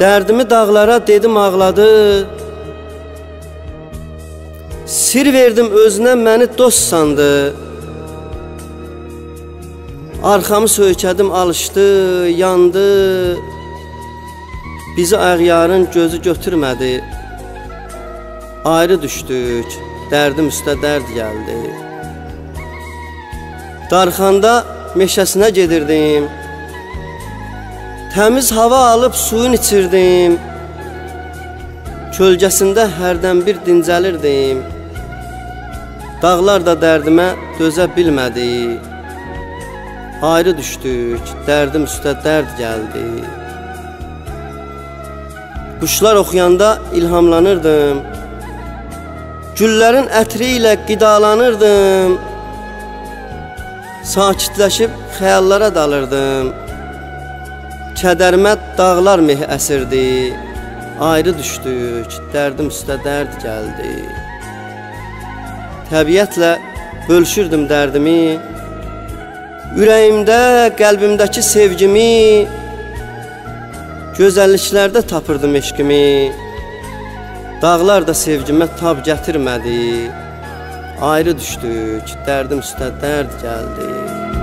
Dərdimi dağlara dedim ağladı. Sir verdim özünə məni dost sandı. Arxamı söykədim alışdı, yandı. Bizi ağyarın gözü götürmədi. Ayrı düşdük, dərdim üstə dərd gəldi. Darxanda meşəsinə gedirdim. Təmiz hava alıb suyun içirdim. Kölgəsində hərdən bir dincəlirdim. Dağlar da dərdimə dözə bilmədi. Ayrı düşdük, dərdim üstə dərd gəldi. Quşlar oxuyanda ilhamlanırdım. Güllərin ətri ilə qidalanırdım. Sakitləşib xəyallara dalırdım. Kədərimə dağlar meh əsirdi. Ayrı düşdük, dərdim üstə dərd gəldi. Təbiətlə bölüşürdüm dərdimi. Ürəyimdə, qəlbimdəki sevgimi gözəlliklərdə tapırdım eşqimi. Dağlar da sevgimə tab gətirmədi. Ayrı düşdük, dərdim üstə dərd gəldi.